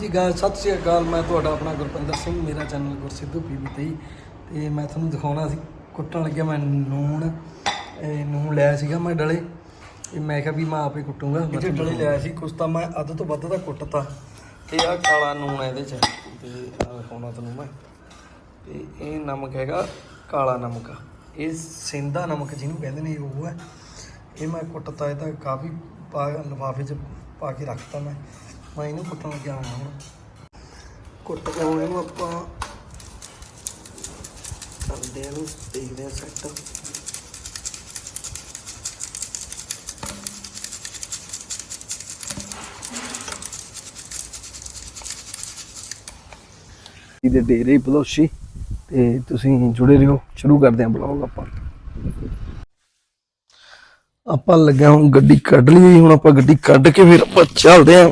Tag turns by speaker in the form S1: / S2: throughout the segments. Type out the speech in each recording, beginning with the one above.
S1: ਜੀ ਗਾ ਸਤਿ ਸ਼੍ਰੀ ਅਕਾਲ ਮੈਂ ਤੁਹਾਡਾ ਆਪਣਾ ਗੁਰਪਿੰਦਰ ਸਿੰਘ ਮੇਰਾ ਚੈਨਲ ਗੁਰਸਿੱਧੂ ਪੀਵੀ ਤੇ ਤੇ ਮੈਂ ਤੁਹਾਨੂੰ ਦਿਖਾਉਣਾ ਸੀ ਕੁੱਟਣ ਲੱਗਿਆ ਮੈਂ ਨੂਣ ਇਹ ਨੂਣ ਲਿਆ ਸੀਗਾ ਮੈਂ ਡਲੇ। ਇਹ ਮੈਂ ਕਿਹਾ ਵੀ ਮੈਂ ਆਪੇ ਕੁੱਟੂੰਗਾ ਮੈਂ ਡਲੇ ਲਿਆ ਸੀ ਕੁਛ ਤਾਂ ਮੈਂ ਅੱਧ ਤੋਂ ਵੱਧ ਦਾ ਕੁੱਟਤਾ। ਤੇ ਆ ਕਾਲਾ ਨੂਣ ਹੈ ਇਹਦੇ ਚ। ਤੇ ਆ ਦਿਖਾਉਣਾ ਤੁਹਾਨੂੰ ਮੈਂ। ਤੇ ਇਹ ਨਮਕ ਹੈਗਾ ਕਾਲਾ ਨਮਕ। ਇਹ ਸਿੰਦਾ ਨਮਕ ਜਿਹਨੂੰ ਕਹਿੰਦੇ ਨੇ ਉਹ ਹੈ। ਇਹ ਮੈਂ ਕੁੱਟਤਾ ਇਹ ਤਾਂ ਕਾਫੀ ਪਾ ਲਿਫਾਫੇ 'ਚ ਪਾ ਕੇ ਰੱਖਤਾ ਮੈਂ। ਮੈਂ ਇਹਨੂੰ ਕੁੱਟਣ ਲੱਗਿਆ ਹਾਂ ਹੁਣ। ਕੁੱਟ ਕੇ ਹੁਣ ਇਹਨੂੰ ਆਪਾਂ ਕਰਦੇ ਆ ਨੂੰ ਦੇਖਦੇ ਆ ਸੈੱਟ ਇਹਦੇ ਡੇਰੇ ਬਲੋਸ਼ੀ ਤੇ ਤੁਸੀਂ ਜੁੜੇ ਰਹੋ। ਸ਼ੁਰੂ ਕਰਦੇ ਹਾਂ ਬਲੌਗ ਆਪਾਂ। ਆਪਾਂ ਲੱਗਿਆ ਹੁਣ ਗੱਡੀ ਕੱਢ ਲਈ ਹੁਣ ਆਪਾਂ ਗੱਡੀ ਕੱਢ ਕੇ ਫਿਰ ਆਪਾਂ ਚੱਲਦੇ ਆਂ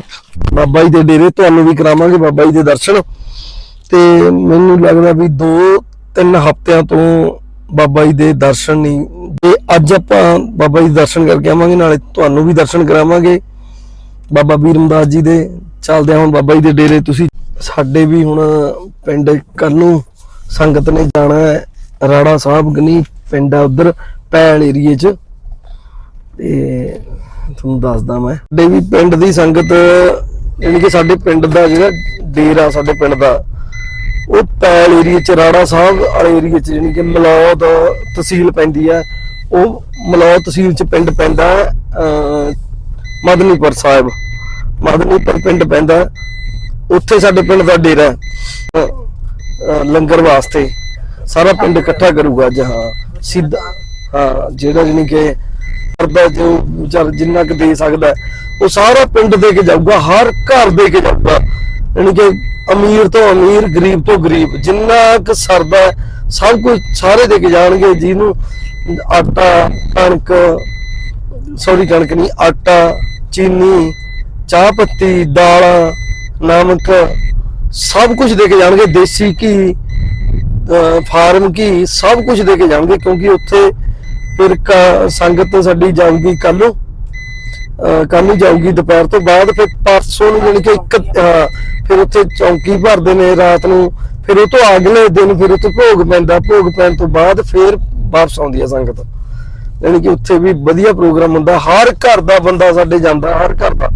S1: ਬਾਬਾ ਜੀ ਦੇ ਡੇਰੇ ਤੁਹਾਨੂੰ ਵੀ ਕਰਾਵਾਂਗੇ, ਬਾਬਾ ਜੀ ਦੇ ਦਰਸ਼ਨ। ਤੇ ਮੈਨੂੰ ਲੱਗਦਾ ਵੀ 2-3 ਹਫ਼ਤਿਆਂ ਤੋਂ ਬਾਬਾ ਜੀ ਦੇ ਦਰਸ਼ਨ ਨਹੀਂ। ਤੇ ਅੱਜ ਆਪਾਂ ਬਾਬਾ ਜੀ ਦਰਸ਼ਨ ਕਰਕੇ ਆਵਾਂਗੇ, ਨਾਲੇ ਤੁਹਾਨੂੰ ਵੀ ਦਰਸ਼ਨ ਕਰਾਵਾਂਗੇ। ਬਾਬਾ ਬੀਰਮਦਾਸ ਜੀ ਦੇ ਚੱਲਦੇ ਹੁਣ ਬਾਬਾ ਜੀ ਦੇ ਡੇਰੇ। ਤੁਸੀਂ ਸਾਡੇ ਵੀ ਹੁਣ ਪਿੰਡ ਕੱਲ ਨੂੰ ਸੰਗਤ ਨੇ ਜਾਣਾ ਹੈ, ਰਾੜਾ ਸਾਹਿਬ ਗਨੀ, ਪਿੰਡ ਆ ਉਧਰ, ਪੈਲ ਏਰੀਏ 'ਚ। ਤੇ ਤੁਹਾਨੂੰ ਦੱਸਦਾ ਮੈਂ। ਸਾਡੇ ਵੀ ਪਿੰਡ ਦੀ ਸੰਗਤ, ਯਾਨੀ ਕਿ ਸਾਡੇ ਪਿੰਡ ਦਾ ਜਿਹੜਾ ਡੇਰਾ ਸਾਡੇ ਪਿੰਡ ਦਾ, ਉਹ ਪੈਲ ਏਰੀਏ ਚ, ਰਾੜਾ ਸਾਹਿਬ ਵਾਲੇ ਏਰੀਏ ਚ, ਯਾਨੀ ਕਿ ਮਲੌਦ ਤਹਿਸੀਲ ਪੈਂਦੀ ਹੈ। ਉਹ ਮਲੌਦ ਤਹਿਸੀਲ ਚ ਪਿੰਡ ਪੈਂਦਾ ਮਦਨੀਪੁਰ ਸਾਹਿਬ। ਮਦਨੀਪੁਰ ਪਿੰਡ ਪੈਂਦਾ ਉੱਥੇ ਸਾਡੇ ਪਿੰਡ ਦਾ ਡੇਰਾ ਲੰਗਰ ਵਾਸਤੇ। ਸਾਰਾ ਪਿੰਡ ਇਕੱਠਾ ਕਰੂਗਾ ਅੱਜ, ਹਾਂ। ਸਿੱਧਾ, ਹਾਂ, ਜਿਹੜਾ ਯਾਨੀ ਕਿ ਕਰਦਾ ਜੋ ਵਿਚਾਰ ਜਿੰਨਾ ਕੁ ਦੇ ਸਕਦਾ ਉਹ ਸਾਰਾ ਪਿੰਡ ਦੇ ਕੇ ਜਾਊਗਾ, ਹਰ ਘਰ ਦੇ ਕੇ ਜਾਊਗਾ। ਯਾਨੀ ਕਿ ਅਮੀਰ ਤੋਂ ਅਮੀਰ, ਗਰੀਬ ਤੋਂ ਗਰੀਬ, ਜਿੰਨਾ ਕੁ ਸਰਦਾ ਸਭ ਕੁਝ ਸਾਰੇ ਦੇ ਕੇ ਜਾਣਗੇ। ਜਿਹਨੂੰ ਆਟਾ, ਕਣਕ ਸੌਰੀ ਕਣਕ ਨਹੀਂ, ਆਟਾ, ਚੀਨੀ, ਚਾਹ ਪੱਤੀ, ਦਾਲਾਂ, ਨਮਕ, ਸਭ ਕੁਝ ਦੇ ਕੇ ਜਾਣਗੇ। ਦੇਸੀ ਘੀ, ਅਹ ਫਾਰਮ ਕੀ ਸਭ ਕੁਝ ਦੇ ਕੇ ਜਾਣਗੇ, ਕਿਉਂਕਿ ਉੱਥੇ ਫਿਰ ਸੰਗਤ ਸਾਡੀ ਜਾਊਗੀ ਕੱਲ ਨੂੰ। ਕੱਲ ਨੂੰ ਜਾਊਗੀ ਦੁਪਹਿਰ ਤੋਂ ਬਾਅਦ, ਫਿਰ ਪਰਸੋਂ ਨੂੰ ਜਾਣੀ ਕਿ ਇੱਕ ਫਿਰ ਉੱਥੇ ਚੌਂਕੀ ਭਰਦੇ ਨੇ ਰਾਤ ਨੂੰ। ਫਿਰ ਉਹ ਤੋਂ ਅਗਲੇ ਦਿਨ ਫਿਰ ਉੱਥੇ ਭੋਗ ਪੈਂਦਾ। ਭੋਗ ਪੈਣ ਤੋਂ ਬਾਅਦ ਫਿਰ ਵਾਪਸ ਆਉਂਦੀ ਹੈ ਸੰਗਤ। ਯਾਨੀ ਕਿ ਉੱਥੇ ਵੀ ਵਧੀਆ ਪ੍ਰੋਗਰਾਮ ਹੁੰਦਾ। ਹਰ ਘਰ ਦਾ ਬੰਦਾ ਸਾਡੇ ਜਾਂਦਾ, ਹਰ ਘਰ ਦਾ।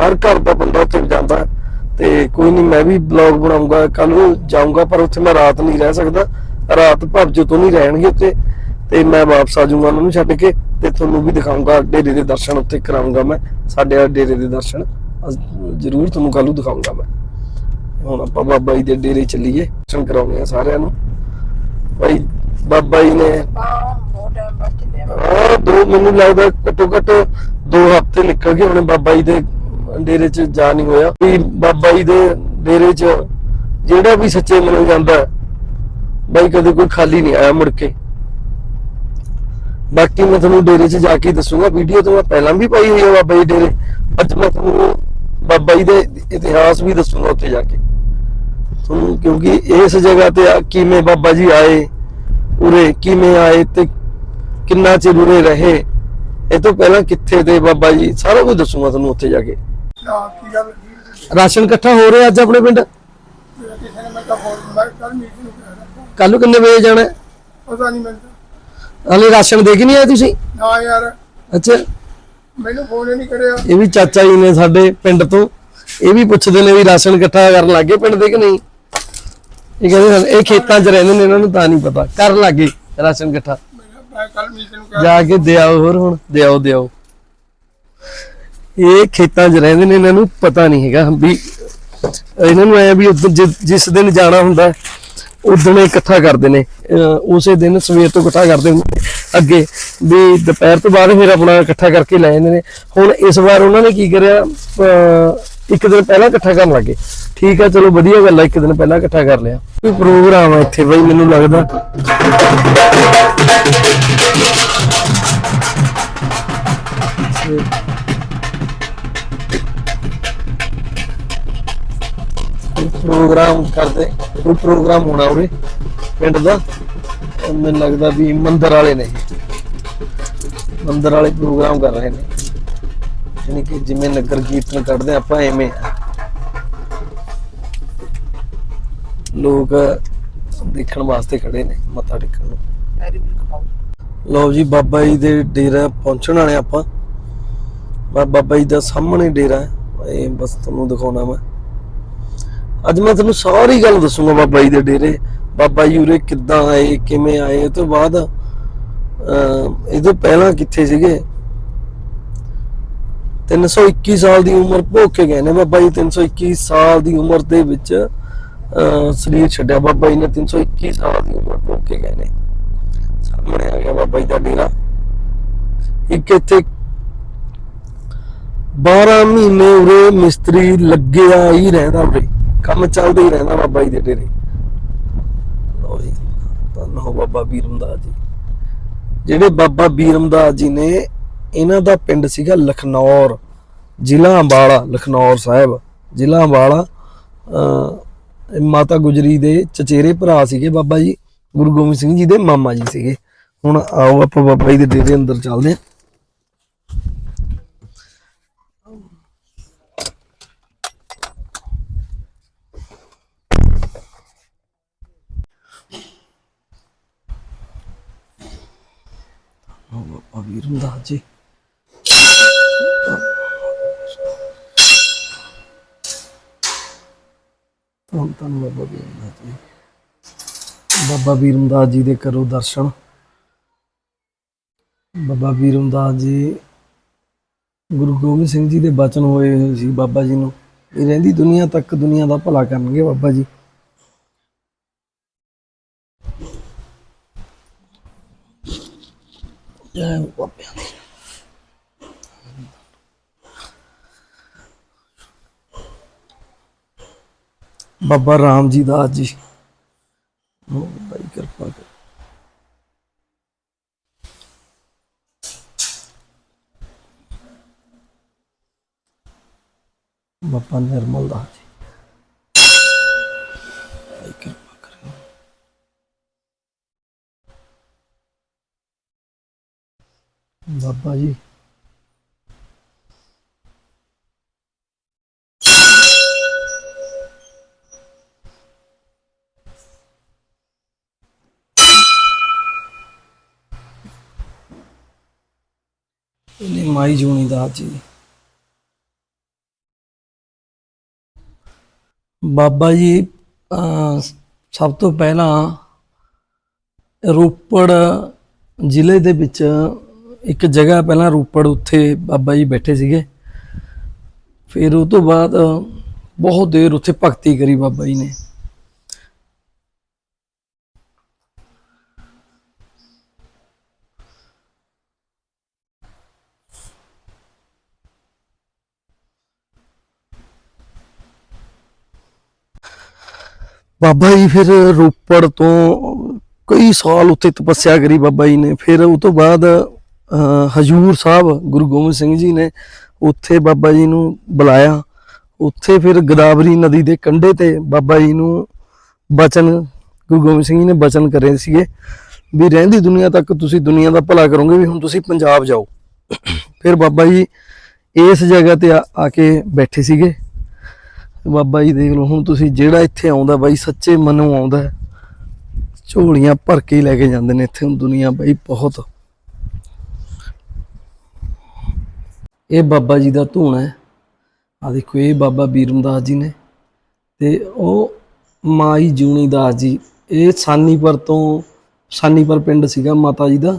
S1: ਹਰ ਘਰ ਦਾ ਬੰਦਾ ਉੱਥੇ ਜਾਂਦਾ। ਤੇ ਕੋਈ ਨਹੀਂ, ਮੈਂ ਵੀ ਬਲੌਗ ਬਣਾਉਂਗਾ ਕੱਲ ਨੂੰ ਜਾਊਂਗਾ, ਪਰ ਉੱਥੇ ਮੈਂ ਰਾਤ ਨਹੀਂ ਰਹਿ ਸਕਦਾ। ਰਾਤ ਭਵਜੋ ਤੋਂ ਨਹੀਂ ਰਹਿਣਗੇ ਉੱਥੇ। ਤੇ ਮੈਂ ਵਾਪਸ ਆ ਜਾਊਂਗਾ ਉਹਨਾਂ ਨੂੰ ਛੱਡ ਕੇ ਤੇ ਤੁਹਾਨੂੰ ਵੀ ਦਿਖਾਊਂਗਾ, ਡੇਰੇ ਦੇ ਦਰਸ਼ਨ ਉੱਥੇ ਕਰਾਊਂਗਾ ਮੈਂ। ਸਾਡੇ ਆ ਡੇਰੇ ਦੇ ਦਰਸ਼ਨ ਜ਼ਰੂਰ ਤੁਹਾਨੂੰ ਕੱਲ ਨੂੰ ਮੈਂ। ਹੁਣ ਆਪਾਂ ਬਾਬਾ ਜੀ ਦੇ ਡੇਰੇ ਚੱਲੀਏ, ਦਰਸ਼ਨ ਕਰਾਉਣੇ ਆ ਸਾਰਿਆਂ ਨੂੰ। ਭਾਈ, ਬਾਬਾ ਜੀ ਨੇ ਹਾਂ ਦੋ ਮੈਨੂੰ ਲੱਗਦਾ ਘੱਟੋ ਘੱਟ ਦੋ ਹਫ਼ਤੇ ਨਿਕਲ ਗਏ ਹੋਣੇ ਬਾਬਾ ਜੀ ਦੇ ਡੇਰੇ 'ਚ ਜਾ ਨਹੀਂ ਹੋਇਆ। ਵੀ ਬਾਬਾ ਜੀ ਦੇ ਡੇਰੇ 'ਚ ਜਿਹੜਾ ਵੀ ਸੱਚੇ ਮਨੋਂ ਜਾਂਦਾ, ਬਾਈ ਕਦੇ ਕੋਈ ਖਾਲੀ ਨਹੀਂ ਆਇਆ ਮੁੜ ਕੇ। ਬਾਕੀ ਮੈਂ ਤੁਹਾਨੂੰ ਡੇਰੇ 'ਚ ਜਾ ਕੇ ਦੱਸੂਗਾ। ਵੀਡੀਓ ਤਾਂ ਮੈਂ ਪਹਿਲਾਂ ਵੀ ਪਾਈ ਹੋਈ ਹੈ ਬਾਬਾ ਜੀ ਡੇਰੇ। ਅੱਜ ਮੈਂ ਤੁਹਾਨੂੰ ਬਾਬਾ ਜੀ ਦੇ ਇਤਿਹਾਸ ਵੀ ਦੱਸੂਗਾ ਉੱਥੇ ਜਾ ਕੇ। ਤੁਹਾਨੂੰ ਕਿਉਂਕਿ ਇਸ ਜਗ੍ਹਾ ਤੇ ਕਿਵੇਂ ਬਾਬਾ ਜੀ ਆਏ ਉਰੇ ਕਿਵੇਂ ਆਏ ਤੇ ਕਿੰਨਾ ਚਿਰ ਉਰੇ ਰਹੇ ਇਹ ਤੋਂ ਪਹਿਲਾਂ ਕਿੱਥੇ ਤੇ ਬਾਬਾ ਜੀ ਸਾਰਾ ਕੁਝ ਦੱਸੂਗਾ ਤੁਹਾਨੂੰ ਉੱਥੇ ਜਾ ਕੇ। ਰਾਸ਼ਨ ਇਕੱਠਾ ਹੋ ਰਿਹਾ ਅੱਜ ਆਪਣੇ ਪਿੰਡ?
S2: ਮੇਰਾ ਕਿਸੇ ਨੇ ਮੈਂ ਤਾਂ ਫੋਨ ਮੈਂ ਕੱਲ ਮੀਟਿੰਗ ਨੂੰ ਕਿਹਾ
S1: ਕੱਲ ਨੂੰ ਕਿੰਨੇ ਵਜੇ ਜਾਣਾ?
S2: ਪਤਾ ਨਹੀਂ ਮੈਨੂੰ।
S1: ਹਾਲੇ ਰਾਸ਼ਨ ਦੇ ਕੇ ਨਹੀਂ ਆਏ ਤੁਸੀਂ?
S2: ਨਾ ਯਾਰ।
S1: ਅੱਛਾ।
S2: ਮੈਨੂੰ ਫੋਨ ਹੀ ਨਹੀਂ ਕਰਿਆ।
S1: ਇਹ ਵੀ ਚਾਚਾ ਜੀ ਨੇ ਸਾਡੇ ਪਿੰਡ ਤੋਂ। ਇਹ ਵੀ ਪੁੱਛਦੇ ਨੇ ਵੀ ਰਾਸ਼ਨ ਇਕੱਠਾ ਕਰਨ ਲੱਗੇ ਪਿੰਡ ਦੇ ਕਿ ਨਹੀਂ? ਇਹ ਕਹਿੰਦੇ ਹਨ, ਇਹ ਖੇਤਾਂ 'ਚ ਰਹਿੰਦੇ ਨੇ ਇਹਨਾਂ ਨੂੰ ਤਾਂ ਨਹੀਂ ਪਤਾ। ਕਰਨ ਲੱਗੇ ਰਾਸ਼ਨ ਇਕੱਠਾ। ਜਾ ਕੇ ਦਿਆਓ ਹੋਰ ਹੁਣ ਦਿਆਓ ਦਿਆਓ। ਇਹ ਖੇਤਾਂ 'ਚ ਰਹਿੰਦੇ ਨੇ ਇਹਨਾਂ ਨੂੰ ਪਤਾ ਨਹੀਂ ਹੈਗਾ ਵੀ ਇਹਨਾਂ ਨੂੰ ਐ ਵੀ ਜਿਸ ਦਿਨ ਜਾਣਾ ਹੁੰਦਾ ਉਦੋਂ ਇਕੱਠਾ ਕਰਦੇ ਨੇ ਉਸੇ ਦਿਨ ਸਵੇਰ ਤੋਂ ਇਕੱਠਾ ਕਰਦੇ ਹੁੰਦੇ ਅੱਗੇ, ਵੀ ਦੁਪਹਿਰ ਤੋਂ ਬਾਅਦ ਫਿਰ ਆਪਣਾ ਇਕੱਠਾ ਕਰਕੇ ਲੈ ਜਾਂਦੇ ਨੇ। ਹੁਣ ਇਸ ਵਾਰ ਉਹਨਾਂ ਨੇ ਕੀ ਕਰਿਆ ਇੱਕ ਦਿਨ ਪਹਿਲਾਂ ਇਕੱਠਾ ਕਰਨ ਲੱਗੇ। ਠੀਕ ਆ, ਚਲੋ ਵਧੀਆ ਗੱਲ ਆ, ਇੱਕ ਦਿਨ ਪਹਿਲਾਂ ਇਕੱਠਾ ਕਰ ਲਿਆ। ਕੋਈ ਪ੍ਰੋਗਰਾਮ ਆ ਇੱਥੇ ਬਈ, ਮੈਨੂੰ ਲੱਗਦਾ। ਪ੍ਰੋਗਰਾਮ ਕਰਦੇ। ਕੋਈ ਪ੍ਰੋਗਰਾਮ ਹੋਣਾ ਉਰੇ ਪਿੰਡ ਦਾ ਮੈਨੂੰ ਲੱਗਦਾ ਵੀ ਮੰਦਰ ਵਾਲੇ ਨੇ ਮੰਦਰ ਵਾਲੇ ਪ੍ਰੋਗਰਾਮ ਕਰ ਰਹੇ ਨੇ। ਯਾਨੀ ਕਿ ਜਿਵੇਂ ਨਗਰ ਕੀਰਤਨ ਕੱਢਦੇ ਆਪਾਂ ਐਵੇਂ। ਲੋਕ ਦੇਖਣ ਵਾਸਤੇ ਖੜੇ ਨੇ ਮੱਥਾ ਟੇਕਣ ਨੂੰ। ਲੋ ਜੀ ਬਾਬਾ ਜੀ ਦੇ ਡੇਰਾ ਪਹੁੰਚਣ ਵਾਲੇ ਆਪਾਂ। ਬਾਬਾ ਜੀ ਦਾ ਸਾਹਮਣੇ ਡੇਰਾ ਇਹ ਬਸ ਤੁਹਾਨੂੰ ਦਿਖਾਉਣਾ ਮੈਂ। ਅੱਜ ਮੈਂ ਤੁਹਾਨੂੰ ਸਾਰੀ ਗੱਲ ਦੱਸੂਗਾ ਬਾਬਾ ਜੀ ਦੇ ਡੇਰੇ। ਬਾਬਾ ਜੀ ਉਰੇ ਕਿੱਦਾਂ ਆਏ ਕਿਵੇਂ ਆਏ ਇਹ ਤੋਂ ਬਾਅਦ ਅਹ, ਇਹ ਤੋਂ ਪਹਿਲਾਂ ਕਿੱਥੇ ਸੀਗੇ? 321 ਸਾਲ ਦੀ ਉਮਰ ਭੋਗ ਕੇ ਗਏ ਨੇ ਬਾਬਾ ਜੀ 321 ਸਾਲ ਦੀ ਉਮਰ ਦੇ ਵਿੱਚ ਅਹ, ਸਰੀਰ ਛੱਡਿਆ ਬਾਬਾ ਜੀ ਨੇ 321 ਸਾਲ ਦੀ ਉਮਰ ਭੋਗ ਕੇ ਗਏ ਨੇ। ਸਾਹਮਣੇ ਆ ਗਿਆ ਬਾਬਾ ਜੀ ਦਾ ਡੇਰਾ। ਇੱਕ ਇੱਥੇ 12 ਮਹੀਨੇ ਉਰੇ ਮਿਸਤਰੀ ਲੱਗਿਆ ਹੀ ਰਹਿੰਦਾ ਉਰੇ। ਕੰਮ ਚੱਲਦਾ ਹੀ ਰਹਿੰਦਾ ਬਾਬਾ ਜੀ ਦੇ ਡੇਰੇ। ਲਓ ਜੀ, ਧੰਨ ਹੋ ਬਾਬਾ ਬੀਰਮਦਾਸ ਜੀ। ਜਿਹੜੇ ਬਾਬਾ ਬੀਰਮਦਾਸ ਜੀ ਨੇ, ਇਹਨਾਂ ਦਾ ਪਿੰਡ ਸੀਗਾ ਲਖਨੌਰ, ਜ਼ਿਲ੍ਹਾ ਅੰਬਾਲਾ, ਲਖਨੌਰ ਸਾਹਿਬ। ਜ਼ਿਲ੍ਹਾ ਅੰਬਾਲਾ, ਅਹ ਮਾਤਾ ਗੁਜਰੀ ਦੇ ਚਚੇਰੇ ਭਰਾ ਸੀਗੇ ਬਾਬਾ ਜੀ, ਗੁਰੂ ਗੋਬਿੰਦ ਸਿੰਘ ਜੀ ਦੇ ਮਾਮਾ ਜੀ ਸੀਗੇ। ਹੁਣ ਆਓ ਆਪਾਂ ਬਾਬਾ ਜੀ ਦੇ ਡੇਰੇ ਅੰਦਰ ਚੱਲਦੇ ਹਾਂ। ਬਾਬਾ ਵੀਰ ਵੀਰਮਦਾਸ ਜੀ। ਧੰਨ ਧੰਨ ਬਾਬਾ ਵੀਰਮਦਾਸ ਜੀ। ਬਾਬਾ ਵੀਰਮਦਾਸ ਜੀ ਦੇ ਕਰੋ ਦਰਸ਼ਨ। ਬਾਬਾ ਵੀਰਮਦਾਸ ਜੀ, ਗੁਰੂ ਗੋਬਿੰਦ ਸਿੰਘ ਜੀ ਦੇ ਬਚਨ ਹੋਏ ਹੋਏ ਸੀ ਬਾਬਾ ਜੀ ਨੂੰ। ਇਹ ਰਹਿੰਦੀ ਦੁਨੀਆ ਤੱਕ, ਦੁਨੀਆ ਦਾ ਭਲਾ ਕਰਨਗੇ ਬਾਬਾ ਜੀ। ਜੈ ਬਾਬਿਆਂ ਦੀ ਬਾਬਾ ਰਾਮ ਜੀ ਦਾਸ ਜੀ। ਉਹ ਭਾਈ ਕਿਰਪਾ ਕਰ। ਬਾਬਾ ਨਿਰਮਲ ਦਾਸ ਜੀ ਭਾਈ ਕਿਰਪਾ ਕਰਿਓ ਬਾਬਾ ਜੀ। ਇਹਨੇ ਮਾਈ ਜੂਣੀ ਦਾਸ ਜੀ। ਬਾਬਾ ਜੀ ਸਭ ਤੋਂ ਪਹਿਲਾਂ ਰੋਪੜ ਜ਼ਿਲ੍ਹੇ ਦੇ ਵਿੱਚ ਇੱਕ ਜਗ੍ਹਾ ਪਹਿਲਾਂ ਰੋਪੜ ਉੱਥੇ ਬਾਬਾ ਜੀ ਬੈਠੇ ਸੀਗੇ। ਫਿਰ ਉਹ ਤੋਂ ਬਾਅਦ ਬਹੁਤ ਦੇਰ ਉੱਥੇ ਭਗਤੀ ਕਰੀ ਬਾਬਾ ਜੀ ਨੇ। ਬਾਬਾ ਜੀ ਫਿਰ ਰੋਪੜ ਤੋਂ ਕਈ ਸਾਲ ਉੱਥੇ ਤਪੱਸਿਆ ਕਰੀ ਬਾਬਾ ਜੀ ਨੇ। ਫਿਰ ਉਹ ਤੋਂ ਬਾਅਦ ਹਜੂਰ ਸਾਹਿਬ ਗੁਰੂ ਗੋਬਿੰਦ ਸਿੰਘ ਜੀ ਨੇ ਉੱਥੇ ਬਾਬਾ ਜੀ ਨੂੰ ਬੁਲਾਇਆ। ਉੱਥੇ ਫਿਰ ਗੋਦਾਵਰੀ ਨਦੀ ਦੇ ਕੰਢੇ ਤੇ ਬਾਬਾ ਜੀ ਨੂੰ ਬਚਨ, ਗੁਰੂ ਗੋਬਿੰਦ ਸਿੰਘ ਜੀ ਨੇ ਬਚਨ ਕਰੇ ਸੀਗੇ ਵੀ ਰਹਿੰਦੀ ਦੁਨੀਆ ਤੱਕ ਤੁਸੀਂ ਦੁਨੀਆ ਦਾ ਭਲਾ ਕਰੋਗੇ ਵੀ ਹੁਣ ਤੁਸੀਂ ਪੰਜਾਬ ਜਾਓ। ਫਿਰ ਬਾਬਾ ਜੀ ਇਸ ਜਗ੍ਹਾ ਤੇ ਆ ਆ ਕੇ ਬੈਠੇ ਸੀਗੇ। ਬਾਬਾ ਜੀ ਦੇਖ ਲਓ, ਹੁਣ ਤੁਸੀਂ ਜਿਹੜਾ ਇੱਥੇ ਆਉਂਦਾ ਬਾਈ, ਸੱਚੇ ਮਨੋਂ ਆਉਂਦਾ। ਝੋਲੀਆਂ ਭਰ ਕੇ ਹੀ ਲੈ ਕੇ ਜਾਂਦੇ ਨੇ ਇੱਥੇ, ਹੁਣ ਦੁਨੀਆ ਬਾਈ ਬਹੁਤ ਇਹ ਬਾਬਾ ਜੀ ਦਾ ਧੂਣਾ ਹੈ। ਆ ਦੇਖੋ, ਇਹ ਬਾਬਾ ਬੀਰਮਦਾਸ ਜੀ ਨੇ ਤੇ ਉਹ ਮਾਈ ਜੂਣੀ ਦਾਸ ਜੀ, ਇਹ ਸਾਨੀਪੁਰ ਤੋਂ ਸਾਨੀਪੁਰ ਪਿੰਡ ਸੀਗਾ ਮਾਤਾ ਜੀ ਦਾ।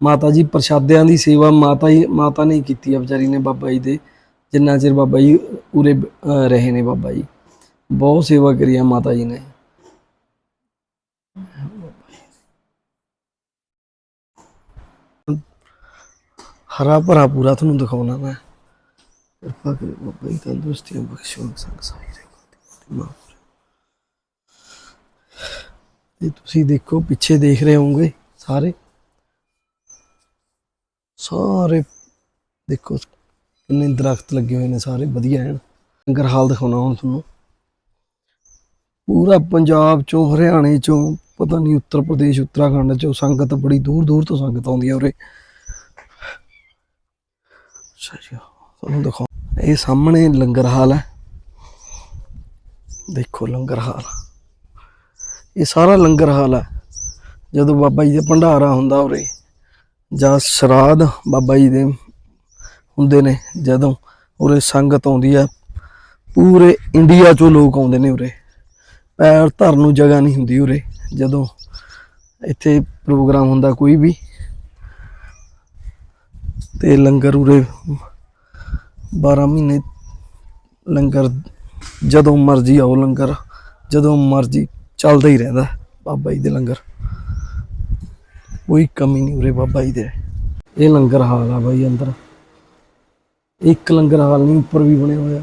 S1: ਮਾਤਾ ਜੀ ਪ੍ਰਸ਼ਾਦਿਆਂ ਦੀ ਸੇਵਾ ਮਾਤਾ ਜੀ ਮਾਤਾ ਨੇ ਕੀਤੀ ਆ ਵਿਚਾਰੀ ਨੇ ਬਾਬਾ ਜੀ ਦੇ। ਜਿੰਨਾ ਚਿਰ ਬਾਬਾ ਜੀ ਉਰੇ ਰਹੇ ਨੇ ਬਾਬਾ ਜੀ। ਬਹੁਤ ਸੇਵਾ ਕਰੀ ਆ ਮਾਤਾ ਜੀ ਨੇ। ਹਰਾ ਭਰਾ ਪੂਰਾ ਤੁਹਾਨੂੰ ਦਿਖਾਉਣਾ ਮੈਂ। ਕਿਰਪਾ ਕਰੇ ਬਾਬਾ ਜੀ ਤੰਦਰੁਸਤੀਆਂ ਬਖਸ਼ੋ ਸੰਗ ਸਾਈ ਰਹੇ ਇਹ ਤੁਸੀਂ ਦੇਖੋ, ਪਿੱਛੇ ਦੇਖ ਰਹੇ ਹੋਵੋਗੇ ਸਾਰੇ। ਸਾਰੇ ਦੇਖੋ, ਕਿੰਨੇ ਦਰਖਤ ਲੱਗੇ ਹੋਏ ਨੇ ਸਾਰੇ, ਵਧੀਆ ਹਨ ਲੰਗਰ ਹਾਲ ਦਿਖਾਉਣਾ ਹੁਣ ਤੁਹਾਨੂੰ। ਪੂਰਾ ਪੰਜਾਬ ਚੋਂ, ਹਰਿਆਣੇ ਚੋਂ, ਪਤਾ ਨਹੀਂ ਉੱਤਰ ਪ੍ਰਦੇਸ਼, ਉੱਤਰਾਖੰਡ ਚੋਂ ਸੰਗਤ ਬੜੀ ਦੂਰ ਦੂਰ ਤੋਂ ਸੰਗਤ ਆਉਂਦੀ ਹੈ ਉਰੇ। ਅੱਛਾ ਜੀ, ਤੁਹਾਨੂੰ ਦਿਖਾਓ ਇਹ ਸਾਹਮਣੇ ਲੰਗਰ ਹਾਲ ਹੈ। ਦੇਖੋ ਲੰਗਰ ਹਾਲ। ਇਹ ਸਾਰਾ ਲੰਗਰ ਹਾਲ ਹੈ। ਜਦੋਂ ਬਾਬਾ ਜੀ ਦੇ ਭੰਡਾਰਾ ਹੁੰਦਾ ਉਰੇ, ਜਾਂ ਸ਼ਰਾਧ ਬਾਬਾ ਜੀ ਦੇ ਹੁੰਦੇ ਨੇ, ਜਦੋਂ ਉਰੇ ਸੰਗਤ ਆਉਂਦੀ ਹੈ, ਪੂਰੇ ਇੰਡੀਆ ਚੋਂ ਲੋਕ ਆਉਂਦੇ ਨੇ ਉਰੇ। ਪੈਰ ਧਰਨ ਨੂੰ ਜਗ੍ਹਾ ਨਹੀਂ ਹੁੰਦੀ ਉਰੇ। ਜਦੋਂ ਇੱਥੇ ਪ੍ਰੋਗਰਾਮ ਹੁੰਦਾ ਕੋਈ ਵੀ ਤੇ ਲੰਗਰ ਉਰੇ 12 ਮਹੀਨੇ ਲੰਗਰ, ਜਦੋਂ ਮਰਜ਼ੀ ਆਓ ਲੰਗਰ, ਜਦੋਂ ਮਰਜ਼ੀ ਚੱਲਦਾ ਹੀ ਰਹਿੰਦਾ ਬਾਬਾ ਜੀ ਦੇ ਲੰਗਰ। ਕੋਈ ਕਮੀ ਨਹੀਂ ਉਰੇ ਬਾਬਾ ਜੀ ਦੇ। ਇਹ ਲੰਗਰ ਹਾਲ ਆ ਬਾਈ ਅੰਦਰ। ਇੱਕ ਲੰਗਰ ਹਾਲ ਨਹੀਂ, ਉੱਪਰ ਵੀ ਬਣਿਆ ਹੋਇਆ।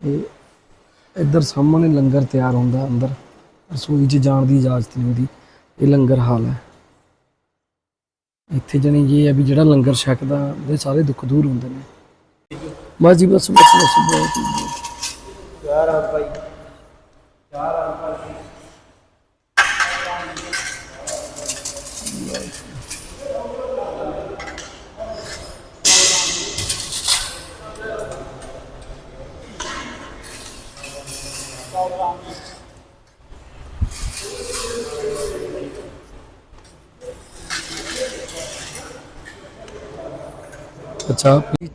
S1: ਇਹ ਇੱਧਰ ਸਾਹਮਣੇ ਲੰਗਰ ਤਿਆਰ ਹੁੰਦਾ ਅੰਦਰ। ਰਸੋਈ 'ਚ ਜਾਣ ਦੀ ਇਜਾਜ਼ਤ ਨਹੀਂ ਹੁੰਦੀ। ਇਹ ਲੰਗਰ ਹਾਲ ਹੈ। ਇੱਥੇ ਜਣੀ ਇਹ ਹੈ ਵੀ ਜਿਹੜਾ ਲੰਗਰ ਛਕਦਾ ਉਹਦੇ ਸਾਰੇ ਦੁੱਖ ਦੂਰ ਹੁੰਦੇ ਨੇ ਬਸ ਜੀ, ਬਸ ਬਸ ਬਸ, ਬਹੁਤ ਹੀ ਬਹੁਤ। ਚਾਹ ਪੀ।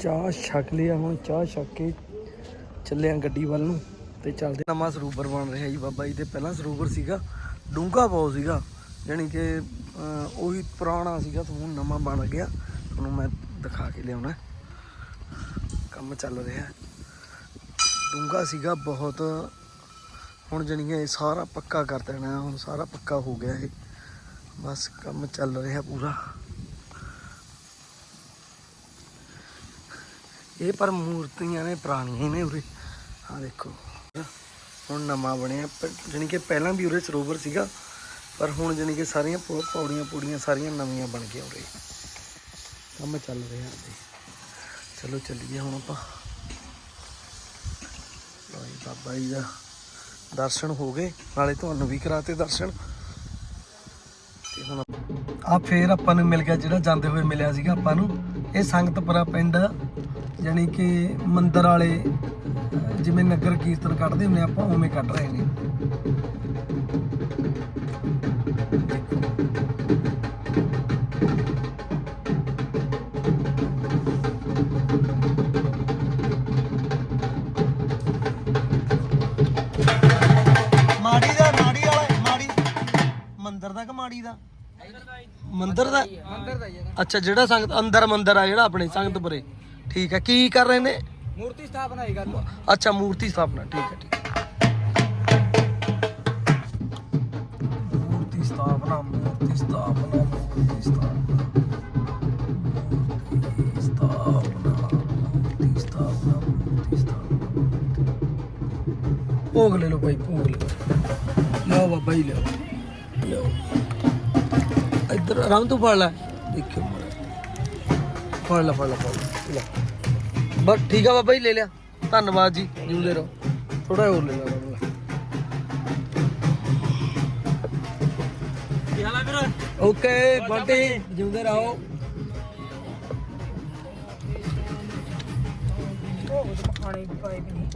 S1: ਚਾਹ ਛਕ ਲਿਆ ਹੁਣ, ਚਾਹ ਛਕ ਕੇ ਚੱਲੇ ਆ ਗੱਡੀ ਵੱਲ ਨੂੰ ਤੇ ਚੱਲਦੇ ਨਵਾਂ ਸਰੂਵਰ ਬਣ ਰਿਹਾ ਜੀ ਬਾਬਾ ਜੀ ਦੇ, ਪਹਿਲਾਂ ਸਰੂਵਰ ਸੀਗਾ, ਡੂੰਘਾ ਬਹੁਤ ਸੀਗਾ ਯਾਨੀ ਕਿ ਉਹੀ ਪੁਰਾਣਾ ਸੀਗਾ, ਤੇ ਹੁਣ ਨਵਾਂ ਬਣ ਗਿਆ। ਤੁਹਾਨੂੰ ਮੈਂ ਦਿਖਾ ਕੇ ਲਿਆਉਣਾ। ਕੰਮ ਚੱਲ ਰਿਹਾ। ਡੂੰਘਾ ਸੀਗਾ ਬਹੁਤ। ਹੁਣ ਜਾਣੀ ਕਿ ਇਹ ਸਾਰਾ ਪੱਕਾ ਕਰ ਦੇਣਾ, ਹੁਣ ਸਾਰਾ ਪੱਕਾ ਹੋ ਗਿਆ ਇਹ। ਬਸ ਕੰਮ ਚੱਲ ਰਿਹਾ ਪੂਰਾ। ਇਹ ਪਰ ਮੂਰਤੀਆਂ ਨੇ ਪੁਰਾਣੀਆਂ ਨੇ ਉਰੇ। ਆ ਦੇਖੋ। ਹੁਣ ਨਵਾਂ ਬਣਿਆ। ਪ- ਜਾਣੀ ਕਿ ਪਹਿਲਾਂ ਵੀ ਉਰੇ ਸਰੋਵਰ ਸੀਗਾ, ਪਰ ਹੁਣ ਜਾਣੀ ਕਿ ਸਾਰੀਆਂ ਪੌੜੀਆਂ ਪੂੜੀਆਂ ਸਾਰੀਆਂ ਨਵੀਆਂ ਬਣ ਗਈਆਂ ਉਰੇ। ਕੰਮ ਚੱਲ ਰਿਹਾ ਜੀ। ਚਲੋ ਚੱਲੀਏ ਹੁਣ ਆਪਾਂ। ਲਓ ਬਾਬਾ ਜੀ ਦਾ ਦਰਸ਼ਨ ਹੋ ਗਏ। ਨਾਲੇ ਤੁਹਾਨੂੰ ਵੀ ਕਰਾਤੇ ਦਰਸ਼ਨ। ਤੇ ਹੁਣ ਆ ਫੇਰ ਆਪਾਂ ਨੂੰ ਮਿਲ ਗਿਆ ਜਿਹੜਾ ਜਾਂਦੇ ਹੋਏ ਮਿਲਿਆ ਸੀਗਾ ਆਪਾਂ ਨੂੰ। ਇਹ ਸੰਗਤਪੁਰਾ ਪਿੰਡ ਜਾਣੀ ਕਿ ਮੰਦਰ ਵਾਲੇ ਜਿਵੇਂ ਨਗਰ ਕੀਰਤਨ ਕੱਢਦੇ ਹੁੰਦੇ ਆਪਾਂ ਉਵੇਂ ਕੱਢ ਰਹੇ ਨੇ। ਮਾੜੀ ਦਾ ਮਾੜੀ ਵਾਲਾ ਮਾੜੀ। ਮੰਦਰ ਦਾ ਕਿ ਮਾੜੀ ਦਾ? ਮੰਦਰ ਦਾ?
S3: ਮੰਦਰ ਦਾ ਜੀ
S1: ਅੱਛਾ ਜਿਹੜਾ ਸੰਗਤ ਅੰਦਰ ਮੰਦਰ ਆ ਜਿਹੜਾ ਆਪਣੇ ਸੰਗਤਪੁਰੇ। ਠੀਕ ਹੈ ਕੀ ਕਰ ਰਹੇ ਨੇ?
S3: ਮੂਰਤੀ ਸਥਾਪਨਾ ਹੀ ਗੱਲ।
S1: ਅੱਛਾ ਮੂਰਤੀ ਸਥਾਪਨਾ ਠੀਕ ਹੈ ਠੀਕ ਹੈ। ਮੂਰਤੀ ਸਥਾਪਨਾ ਮੂਰਤੀ ਸਥਾਪਨਾ ਮੂਰਤੀ ਸਥਾਪਨਾ ਮੂਰਤੀ ਸਥਾਪਨਾ ਮੂਰਤੀ ਸਥਾਪਨਾ। ਮੂਰਤੀ ਸਥਾਪਨਾ ਭੋਗ ਲੈ ਲਓ ਭਾਈ ਭੋਗ ਲੈ ਲਓ। ਲਓ ਬਾਬਾ ਜੀ ਲਿਓ। ਲਿਓ। ਇੱਧਰ ਆਰਾਮ ਤੋਂ ਫੜ ਲੈ। ਫੜ ਲੈ ਫੜ ਲੈ ਫੜ ਲੈ। ਲੈ ਬਸ ਠੀਕ ਆ ਬਾਬਾ ਜੀ ਲੈ ਲਿਆ। ਧੰਨਵਾਦ ਜੀ ਜਿਉਂਦੇ ਰਹੋ। ਥੋੜਾ ਹੋਰ ਲੈ ਲਿਆ ਬਾਬਾ।
S3: ਕੀ ਹਾਲ ਹੈ ਵੀਰ?
S1: ਓਕੇ ਬੰਟੀ ਜਿਉਂਦੇ ਰਹੋ।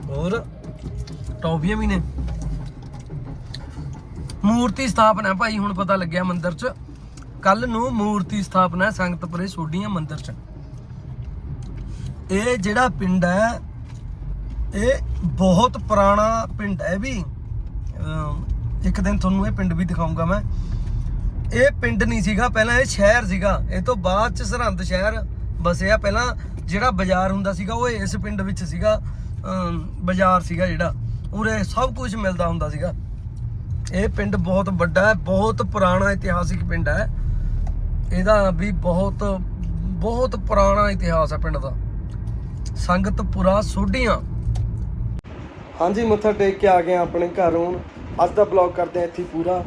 S1: ਹੋਰ? ਟੌਫੀਆਂ ਵੀ ਨੇ। ਮੂਰਤੀ ਸਥਾਪਨਾ ਹੈ ਭਾਈ ਹੁਣ ਪਤਾ ਲੱਗਿਆ ਮੰਦਿਰ 'ਚ। ਕੱਲ ਨੂੰ ਮੂਰਤੀ ਸਥਾਪਨਾ ਹੈ ਸੰਗਤਪੁਰੇ ਸੋਢੀਆਂ ਮੰਦਿਰ 'ਚ। ਇਹ ਜਿਹੜਾ ਪਿੰਡ ਹੈ, ਇਹ ਬਹੁਤ ਪੁਰਾਣਾ ਪਿੰਡ ਹੈ ਵੀ। ਇੱਕ ਦਿਨ ਤੁਹਾਨੂੰ ਇਹ ਪਿੰਡ ਵੀ ਦਿਖਾਉਂਗਾ ਮੈਂ। ਇਹ ਪਿੰਡ ਨਹੀਂ ਸੀਗਾ, ਪਹਿਲਾਂ ਇਹ ਸ਼ਹਿਰ ਸੀਗਾ। ਇਹ ਤੋਂ ਬਾਅਦ ਚ ਸਰਹੰਦ ਸ਼ਹਿਰ ਵਸਿਆ। ਪਹਿਲਾਂ ਜਿਹੜਾ ਬਾਜ਼ਾਰ ਹੁੰਦਾ ਸੀਗਾ, ਉਹ ਇਸ ਪਿੰਡ ਵਿੱਚ ਸੀਗਾ। ਬਾਜ਼ਾਰ ਸੀਗਾ ਜਿਹੜਾ। ਉਰੇ ਸਭ ਕੁਝ ਮਿਲਦਾ ਹੁੰਦਾ ਸੀਗਾ। ਇਹ ਪਿੰਡ ਬਹੁਤ ਵੱਡਾ ਹੈ, ਬਹੁਤ ਪੁਰਾਣਾ ਇਤਿਹਾਸਿਕ ਪਿੰਡ ਹੈ। ਇਹਦਾ ਵੀ ਬਹੁਤ ਬਹੁਤ ਪੁਰਾਣਾ ਇਤਿਹਾਸ ਹੈ ਪਿੰਡ ਦਾ। ਸੰਗਤਪੁਰਾ ਸੋਢੀਆਂ। ਹਾਂਜੀ, ਮੱਥਾ ਟੇਕ ਕੇ ਆ ਗਏ ਆਪਣੇ ਘਰ ਹੁਣ। ਅੱਜ ਦਾ ਬਲੌਗ ਕਰਦੇ ਹਾਂ ਇੱਥੇ ਪੂਰਾ।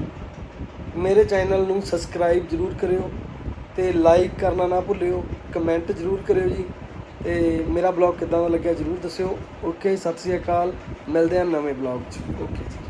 S1: ਮੇਰੇ ਚੈਨਲ ਨੂੰ ਸਬਸਕ੍ਰਾਈਬ ਜਰੂਰ ਕਰਿਓ ਤੇ ਲਾਈਕ ਕਰਨਾ ਨਾ ਭੁੱਲਿਓ ਕਮੈਂਟ ਜਰੂਰ ਕਰਿਓ ਜੀ। ਤੇ ਮੇਰਾ ਬਲੌਗ ਕਿਦਾਂ ਦਾ ਲੱਗਿਆ ਜਰੂਰ ਦੱਸਿਓ। ਓਕੇ ਸਤਿ ਸ੍ਰੀ ਅਕਾਲ। ਮਿਲਦੇ ਹਾਂ ਨਵੇਂ ਬਲੌਗ 'ਚ। ਓਕੇ ਜੀ।